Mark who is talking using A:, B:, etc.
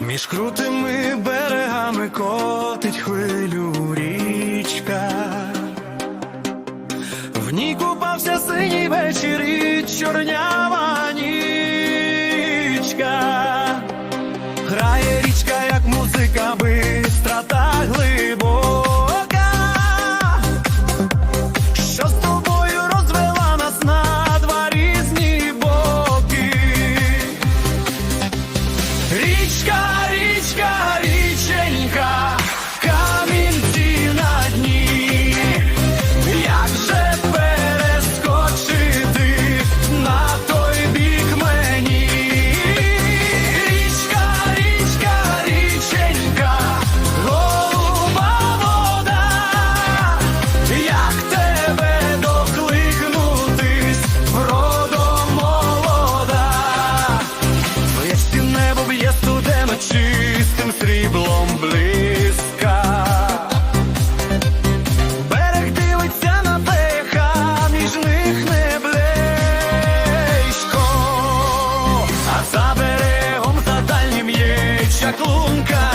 A: Між крутими берегами котить хвилю річка. В ній купався синій вечір і чорнява нічка. Грає річка, як музика бистра та глибока. Сріблом близька. Берег дивиться на пеха, між них не близько. А за берегом за дальнім є чаклунка